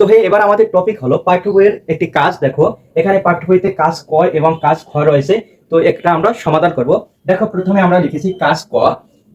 তো ভাই এবার আমাদের টপিক হলো পাঠ্য বইয়ের একটি কাজ, দেখো। এখানে পাঠ্য বইতে কাজ ক এবং কাজ খ রয়েছে। তো একটা আমরা সমাধান করব। দেখো, প্রথমে আমরা লিখেছি কাজ ক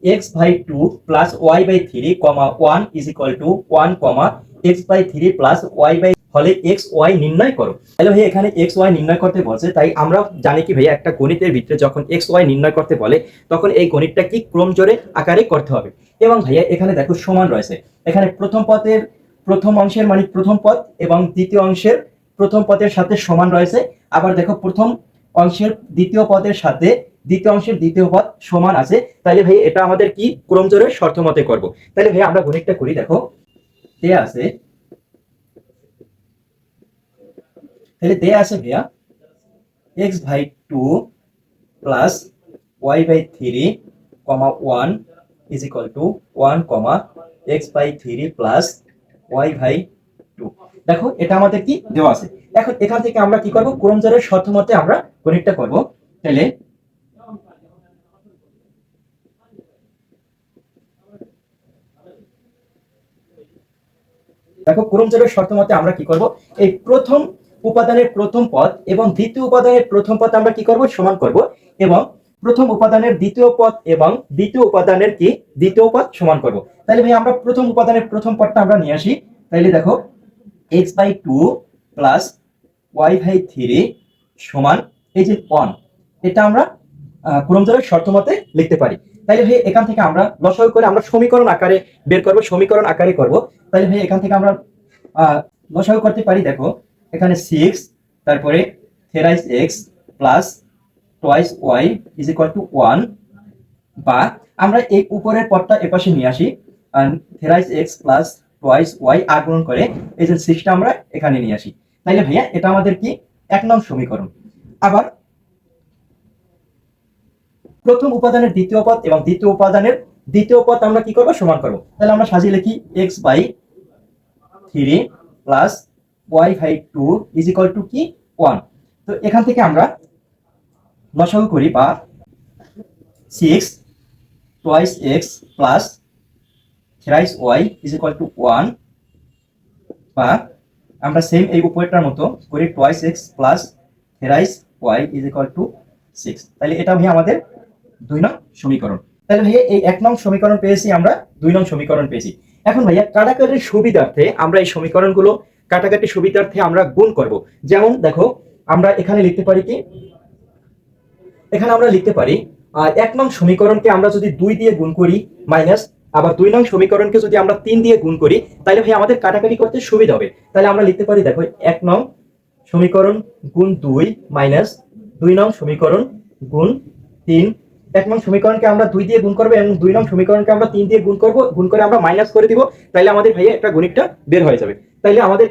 x by two plus y by three comma one is equal to one comma x by three plus y by হলে এক্স ওয়াই নির্ণয় করো। তাহলে ভাই এখানে এক্স ওয়াই নির্ণয় করতে বলছে, তাই আমরা জানি কি ভাই একটা গণিতের ভিতরে যখন এক্স ওয়াই নির্ণয় করতে বলে, তখন এই গণিতটা কি ক্রম জোরে আকারে করতে হবে। এবং ভাইয়া, এখানে দেখো সমান রয়েছে। এখানে প্রথম পদের প্রথম অংশের মানে প্রথম পদ এবং দ্বিতীয় অংশের প্রথম পদের সাথে সমান রয়েছে। আবার দেখো, প্রথম অংশের দ্বিতীয় পদের সাথে দ্বিতীয় অংশের দ্বিতীয় পদ সমান আছে। তাহলে ভাই, এটা আমাদের কি ক্রমজোরের শর্ত মতে করব? তাহলে ভাই, আমরা গণিতটা করি, দেখো। দেয়া আছে। তাহলে দেয়া আছে ভাইয়া। X by two plus y by three comma one is equal to one comma x by three plus y by two. দেখো, এটা আমাদের কি দেওয়া আছে। এখন এখান থেকে আমরা কি করব? শর্ত মতে আমরা করব। তাহলে দেখো শর্ত মতে আমরা কি করব? এই প্রথম উপাদানের প্রথম পদ এবং দ্বিতীয় উপাদানের প্রথম পদ আমরা কি করব? সমান করব এবং প্রথম উপাদানের দ্বিতীয় পদ এবং দ্বিতীয় উপাদানের কি? দ্বিতীয় পদ সমান করব। তাহলে ভাই, আমরা প্রথম উপাদানের প্রথম পদটা আমরা নিয়ে আসি। তাহলে দেখো x by two plus y by three সমান এই যে ওয়ান এটা আমরা ক্রমজোরের শর্ত মতে লিখতে পারি। তাহলে ভাই, এখান থেকে আমরা লসাগু করে আমরা সমীকরণ আকারে বের করব, সমীকরণ আকারে করব। তাহলে ভাই, এখান থেকে আমরা লসাগু করতে পারি। দেখো, এখানে সিক্স তারপরে thrice x plus twice y is equal to one বা আমরা এই উপরের পদটা এপাশে নিয়ে আসি thrice x plus twice y আগ্রহণ করে এই যে সিক্সটা আমরা এখানে নিয়ে আসি। তাইলে ভাইয়া, এটা আমাদের কি? এক নং সমীকরণ। আবার প্রথম উপাদানের দ্বিতীয় পদ এবং দ্বিতীয় উপাদানের দ্বিতীয় পদ আমরা কি করব? সমান করব। তাহলে আমরা সাজিয়ে লিখি x by three plus y by two is equal to কি? ওয়ান তো এখান থেকে আমরা লসাগু করি, বা six twice x plus thrice y is equal to one বা আমরা সেম এই উপরেরটার মতো করি twice x plus thrice y is equal to six তাহলে এটা ভাই আমাদের দুই নং সমীকরণ। তাহলে ভাইয়া এই এক নং সমীকরণ পেয়েছি আমরা, দুই নং সমীকরণ পেয়েছি। এখন ভাইয়া কাটাকাটির সুবিধার্থে আমরা এই সমীকরণগুলো কাটাকাটি সুবিধার্থে আমরা গুণ করব। যেমন দেখো, আমরা এখানে লিখতে পারি কি এখানে আমরা লিখতে পারি এক নং সমীকরণকে আমরা যদি দুই দিয়ে গুণ করি মাইনাস আবার দুই নং সমীকরণকে যদি আমরা তিন দিয়ে গুণ করি, তাহলে ভাই আমাদের কাটাকাটি করতে সুবিধা হবে। তাহলে আমরা লিখতে পারি, দেখো, এক নং সমীকরণ গুণ দুই মাইনাস দুই নং সমীকরণ গুণ তিন। এক নং সমীকরণকে আমরা দুই দিয়ে গুণ করব এবং দুই নং সমীকরণকে আমরা তিন দিয়ে গুণ করব, গুণ করে আমরা মাইনাস করে দিব, তাহলে আমাদের ভাইয়া একটা গণিতটা বের হয়ে যাবে। তাইলে আমাদের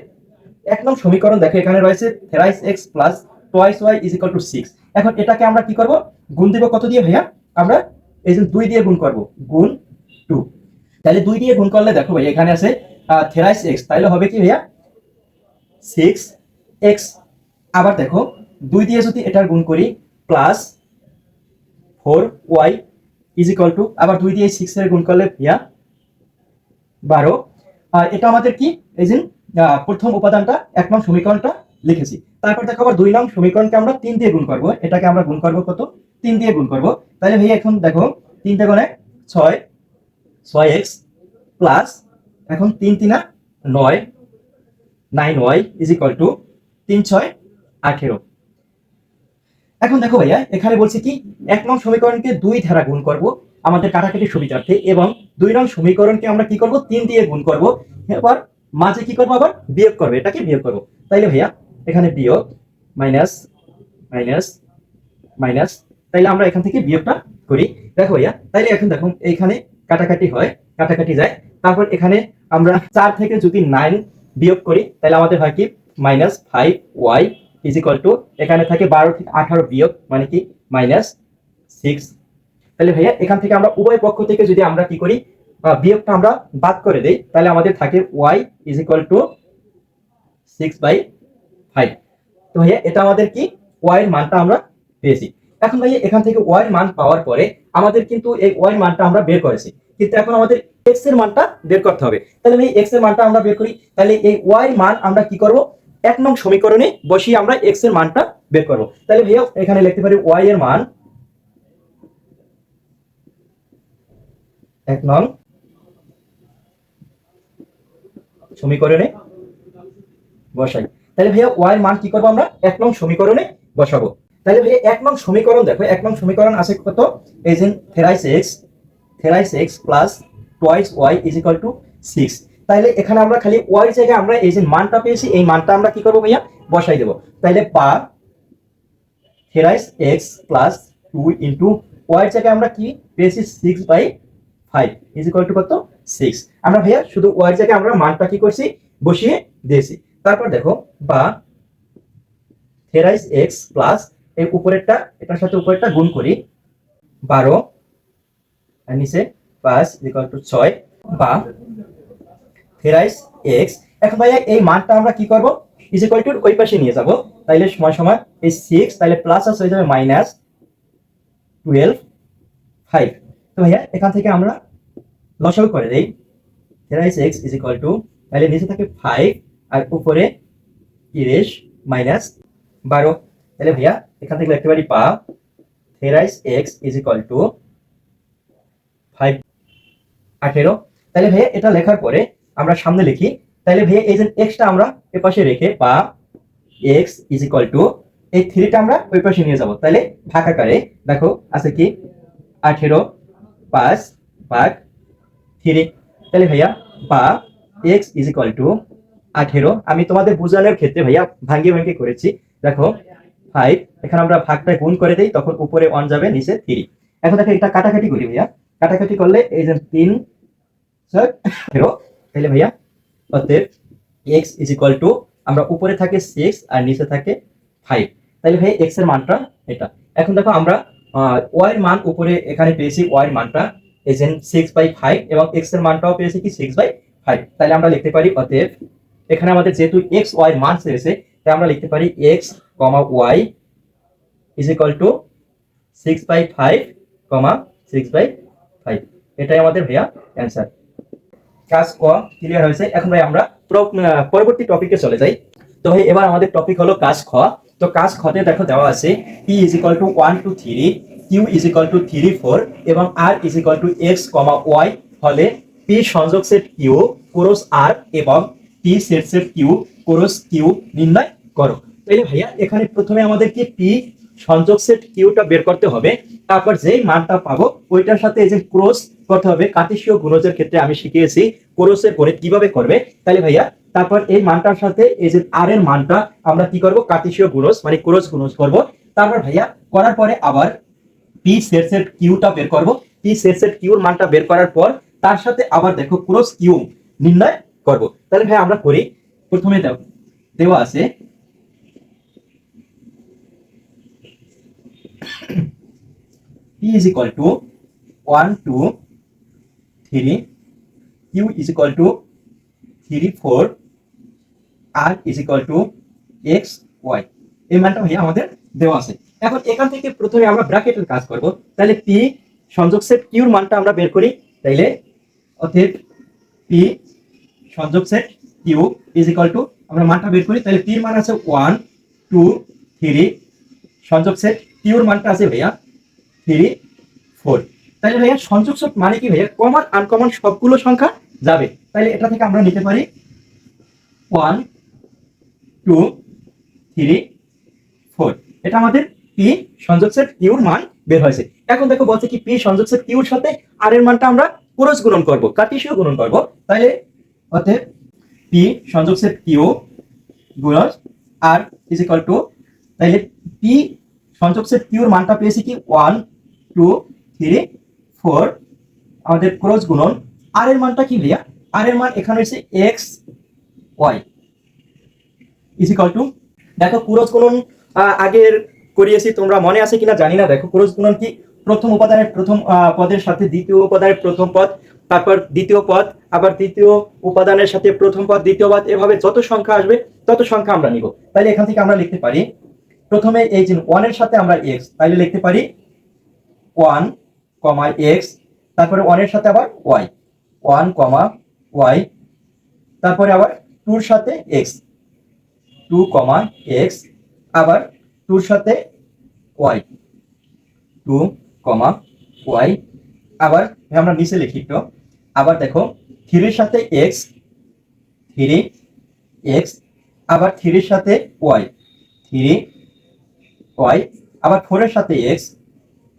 এক নং সমীকরণ দেখো, এখানে রয়েছে thrice x plus twice y is equal to six এখন এটাকে আমরা কি করব? গুণ দিব কত দিয়ে ভাইয়া? আমরা এই যে দুই দিয়ে গুণ করব। গুণ টু। তাহলে দুই দিয়ে গুণ করলে দেখো ভাইয়া এখানে আছে থেরাইস এক্স। তাহলে হবে কি ভাইয়া? Six x. আবার দেখো, দুই দিয়ে যদি এটার গুণ করি, plus four y is equal to, আবার দুই দিয়ে সিক্স এর গুণ করলে ভাইয়া বারো। এটা আমাদের কি? এই যে প্রথম উপাদানটা, এক নং সমীকরণটা লিখেছি। তারপর দেখো আবার দুই নং সমীকরণকে আমরা তিন দিয়ে গুণ করব। এটাকে আমরা গুণ করব কত? তিন দিয়ে গুণ করব। তাহলে ভাই এখন দেখো তিন গুণে ছয় ছয় এক্স প্লাস এখন তিন তিনা নয়, nine y is equal to তিন ছয় আঠেরো। এখন দেখো ভাইয়া, এখানে বলছে কি, এক নং সমীকরণকে দুই ধারা গুণ করব আমাদের কাটাকাটি সুবিধার্থে এবং দুই নং সমীকরণকে আমরা কি করব? তিন দিয়ে গুণ করব। এবার মাঝে কি করব আবার? বিয়োগ করব, এটাকে বিয়োগ করব। তাইলে ভাইয়া এখানে বিয়োগ মাইনাস মাইনাস মাইনাস। তাইলে আমরা এখান থেকে বিয়োগটা করি। দেখো ভাইয়া, তাইলে এখন দেখুন এইখানে কাটাকাটি হয়, কাটাকাটি যায়। তারপর এখানে আমরা চার থেকে যদি নাইন বিয়োগ করি তাহলে আমাদের হয় কি? Minus five y is equal to এখানে থাকে বারো থেকে আঠারো বিয়োগ মানে কি? মাইনাস সিক্স তাহলে ভাইয়া, এখান থেকে আমরা উভয় পক্ষ থেকে যদি আমরা কি করি? বিয়োগটা আমরা বাদ করে দেই তাহলে আমাদের থাকে y is equal to six by five তো ভাইয়া, এটা আমাদের কি? ওয়াই মানটা আমরা পেয়েছি। এখন ভাইয়া, এখান থেকে ওয়াই মান পাওয়ার পরে আমাদের কিন্তু এই ওয়াই মানটা আমরা বের করেছি। কিন্তু এখন আমাদের এক্সের মানটা বের করতে হবে। তাহলে ভাই এক্সের মানটা আমরা বের করি। তাহলে এই ওয়াই মান আমরা কি করব? এক নং সমীকরণে বসিয়ে আমরা এক্সের মানটা বের করব। তাহলে ভাইয়া, এখানে লিখতে পারি ওয়াই এর মান এক নং সমীকরণে বসাই। তাহলে ভাইয়া ওয়াই এর মান কি করব আমরা? এক নং সমীকরণে বসাবো। তাহলে ভাইয়া এক নং সমীকরণ দেখো, এক নং সমীকরণ আছে কত? এই যে thrice x thrice x plus twice y is equal to six তাহলে এখানে আমরা খালি ওয়াই জায়গায় আমরা এই যে মানটা পেয়েছি, এই মানটা আমরা কি করব ভাইয়া? বসাই দেবো। তাহলে পা thrice x plus two into y জায়গায় আমরা কি পেয়েছি? Six by five is equal to কত? সিক্স আমরা ভাইয়া শুধু ওয়াই জায়গায় আমরা মানটা কি করছি? বসিয়ে দিয়েছি। তারপর দেখো, বা থেরাইস এক্স প্লাস এই উপরেরটা, এটার সাথে উপরেরটা গুণ করি। বারো, আর নিচে পাঁচ ইকুয়াল টু ছয়, বা থেরাইস এক্স। এখন ভাইয়া, এই মানটা আমরা কি করব? ইজ ইকুয়াল টু ওই পাশে নিয়ে যাব। তাইলে সময় সময়, এই সিক্স তাহলে প্লাস আস হয়ে যাবে মাইনাস টুয়েলভ ফাইভ তো ভাইয়া, এখান থেকে আমরা লসাগু করে দেই। Thrice x is equal to তাহলে নিচে থাকে ফাইভ আর উপরে তিরিশ মাইনাস বারো। তাহলে ভাইয়া, এখান থেকে লিখতে পারি পা। Thrice x is equal to five আঠেরো। তাহলে ভাইয়া, এটা লেখার পরে আমরা সামনে লিখি। তাহলে ভাইয়া, এই যে এক্সটা আমরা এ পাশে রেখে পা এক্স ইজ ইকুয়াল টু এই থ্রিটা আমরা ওই পাশে নিয়ে যাব। তাহলে ভাগ আকারে, দেখো, আছে কি? আঠেরো পাঁচ ভাগ থ্রি তাহলে ভাইয়া বা এক্স ইজ ইকুয়াল টু আঠেরো। আমি তোমাদের বোঝানোর ক্ষেত্রে ভাইয়া ভাঙ্গি ভাঙ্গি করেছি। দেখো ফাইভ এখানে আমরা ভাগটা গুণ করে দেই, তখন উপরে ওয়ান যাবে, নিচে থ্রি এখন দেখো, এটা কাটাকাটি করি ভাইয়া। কাটাকাটি করলে এই যে তিন, ছয়, আঠেরো। তাহলে ভাইয়া অতএব এক্স ইজ ইকুয়াল টু আমরা উপরে থাকে সিক্স আর নিচে থাকে ফাইভ তাহলে ভাই এক্সের মানটা এটা। এখন দেখো, আমরা ওয়াই মান উপরে এখানে পেয়েছি ওয়াই মানটা। যে সিক্স বাই ফাইভ এবং এক্সের মানটাও পেয়েছি কি? সিক্স বাই ফাইভ তাহলে আমরা লিখতে পারি অতএব এখানে আমাদের যেহেতু এক্স ওয়াই মান চেয়েছে তাই আমরা লিখতে পারি x comma y is equal to six by five comma six by five এটাই আমাদের ভাইয়া অ্যান্সার কাজ ক ক্লিয়ার হয়েছে। এখন ভাই আমরা পরবর্তী টপিকে চলে যাই। তো ভাই, এবার আমাদের টপিক হলো কাজ খ। তো কাজ খতে দেখো দেওয়া আছে P is equal to one two three Q is equal to three four এবং R is equal to x comma y ফলে পি সংযোগ সেট কিউ কোরস আর এবং P set set Q cross Q নির্ণয় করো। তাহলে ভাইয়া, এখানে প্রথমে আমাদের কি পি সংযোগ সেট কিউটা বের করতে হবে। তারপর যেই মানটা পাবো, ওইটার সাথে এই যে ক্রস করতে হবে, কার্টেসীয় গুণজের ক্ষেত্রে আমি শিখিয়েছি ক্রসের গণিত কীভাবে করবে। তাহলে ভাইয়া, তারপর এই মানটার সাথে এই যে আর এর মানটা আমরা কি করব? কার্টেসীয় গুণজ মানে ক্রস গুণজ করব। তারপর ভাইয়া, করার পরে আবার পি সেট সেট কিউটা বের করব। পি সেট সেট কিউর মানটা বের করার পর, তার সাথে আবার দেখো ক্রস কিউ নির্ণয় করব। তাহলে ভাই আমরা করি। প্রথমে দাও দেওয়া আছে। P is equal to 1, 2, 3, Q is equal to 3, 4, R is equal to X, Y. এই মানটা ভাইয়া আমাদের দেওয়া আছে। এখন এখান থেকে প্রথমে আমরা ব্র্যাকেটের কাজ করব। তাহলে P সংযোগ সেট কিউর মানটা আমরা বের করি। তাইলে অতএব P সংযোগ set Q is equal to আমরা মানটা বের করি, তাহলে এর মান আছে 1 2 3 সংযোগ সেট কিউর মানটা আছে ভাইয়া থ্রি ফোর তাহলে ভাইয়া সংযোগ সেট মানে কি ভাইয়া? কমন আনকমন সবগুলো সংখ্যা যাবে। তাহলে এটা থেকে আমরা নিতে পারি ওয়ান টু থ্রি ফোর এটা আমাদের পি সংযোগ সেট কিউর মান বের হয়েছে। এখন দেখো বলছে কি পি সংযোগ সেট কিউর সাথে আর এর মানটা আমরা ক্রস গুণন করব, কার্টেসীয় গুণন করব। তাহলে অতএব পি সংযোগ সেট কিউ গুণন আর ইজ ইকুয়াল টু তাহলে পি সংযোগ সেট কিউর মানটা পেয়েছি কি? ওয়ান টু থ্রি ফোর আমাদের ক্রস গুণন। আর এর মানটা কি ভাইয়া? আর এর মান এখানে হচ্ছে x y is equal to দেখো ক্রস গুণন আগের করিয়েছি, তোমরা মনে আছে কিনা জানি না। দেখো ক্রস গুণন কি? প্রথম উপাদানের প্রথম পদের সাথে দ্বিতীয় উপাদানের প্রথম পদ, তারপর দ্বিতীয় পদ আবার দ্বিতীয় উপাদানের সাথে প্রথম পদ, দ্বিতীয় পদ, এভাবে যত সংখ্যা আসবে, তত সংখ্যা আমরা নিব। তাহলে এখান থেকে আমরা লিখতে পারি, প্রথমে এই যে ওয়ানের সাথে আমরা এক্স তাহলে লিখতে পারি ওয়ান কমা এক্স তারপরে ওয়ানের সাথে আবার ওয়াই ওয়ান কমা ওয়াই তারপরে আবার টুর সাথে এক্স টু কমা এক্স আবার টুর সাথে ওয়াই টু কমা ওয়াই আবার, আমরা নিচে লিখি একটু, আবার দেখো থ্রির সাথে এক্স, থ্রি, এক্স, আবার থ্রির সাথে ওয়াই, থ্রি, ওয়াই, আবার ফোরের সাথে এক্স,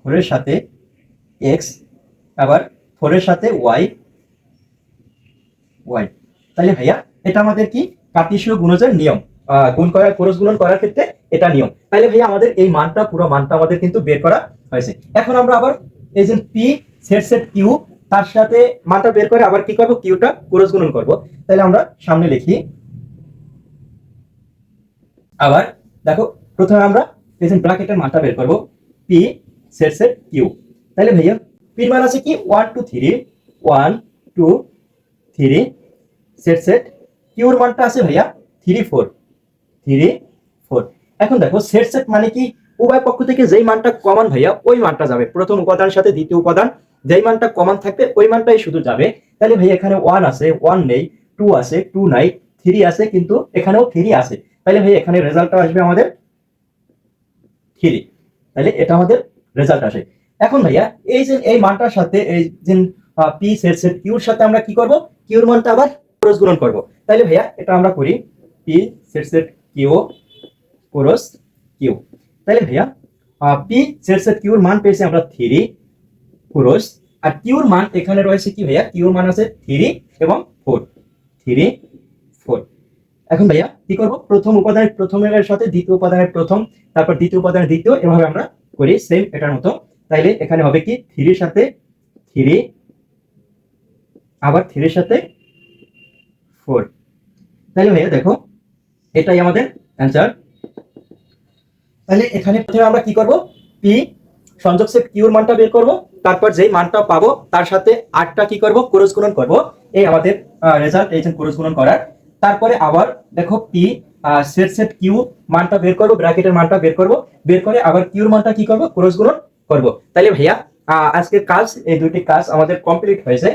ফোরের সাথে এক্স, আবার ফোরের সাথে ওয়াই ওয়াই। তাহলে ভাইয়া, এটা আমাদের কি কার্তিসীয় গুণজের নিয়ম? গুণ করার খরচ গুণন করার ক্ষেত্রে এটা নিয়ম। তাহলে ভাইয়া, আমাদের এই মানটা, পুরো মানটা আমাদের কিন্তু বের করা হয়েছে। এখন আমরা আবার এই যে পি সেট সেট কিউ তার সাথে মানটা বের করে আবার কি করব? কিউটা খরচ গুণন করব। তাহলে আমরা সামনে লিখি। আবার দেখো, প্রথমে আমরা প্রেজেন্ট ব্র্যাকেটের মানটা বের করব। পি সেট সেট কিউ তাহলে ভাইয়া পির মান আছে কি? One two three one two three set set কিউর মানটা আছে ভাইয়া থ্রি ফোর থ্রি ফোর এখন দেখো সেট সেট মানে কি? উভয় পক্ষ থেকে যেই মানটা কমন ভাইয়া, ওই মানটা যাবে। প্রথম উপাদানের সাথে দ্বিতীয় উপাদান। যেই মানটা কমন থাকবে, ওই মানটাই শুধু যাবে। তাহলে ভাইয়া এখানে ওয়ান আছে ওয়ান নেই টু আছে টু নাই থ্রি আছে, কিন্তু এখানেও থ্রি আছে। তাহলে ভাই, এখানে রেজাল্টটা আসবে আমাদের থ্রি তাহলে এটা আমাদের রেজাল্ট আসে। এখন ভাইয়া, এই যে, এই মানটার সাথে, এই যে পি সেট সেট কিউর সাথে আমরা কি করব? কিউর মানটা আবার ক্রস গুণন করব। তাহলে ভাইয়া, এটা আমরা করি P set set Q cross Q তাহলে ভাইয়া পি সেট সেট কিউর মান পেয়েছি আমরা থ্রি ক্রস। আর কিউর মান এখানে রয়েছে কি ভাইয়া? কিউর মান আছে থ্রি এবং ফোর। Three, four. এখন ভাইয়া, কি করব? প্রথম উপাদানের প্রথমের সাথে দ্বিতীয় উপাদানের প্রথম, তারপর দ্বিতীয় উপাদানের দ্বিতীয়, এভাবে আমরা করি সেম এটার মতো। তাইলে এখানে হবে কি? থ্রির সাথে থ্রি, আবার থ্রির সাথে ফোর। তাহলে ভাইয়া দেখো, এটাই আমাদের অ্যান্সার তাহলে এখানে প্রথমে আমরা কি করব? পি, সংযোগ সেট কিউর মানটা বের করব। তারপর যেই মানটা পাবো, তার সাথে আটটা কি করব? ক্রস গুণন করব। এই আমাদের রেজাল্ট এই যে ক্রস গুণন করার। তারপরে আবার দেখো পি সেট সেট কিউ মানটা বের করব, ব্র্যাকেটের মানটা বের করব। বের করে আবার কিউর মানটা কি করব? ক্রস গুণন করব। তাহলে ভাইয়া আজকের কাজ এই দুটি কাজ আমাদের কমপ্লিট হয়েছে।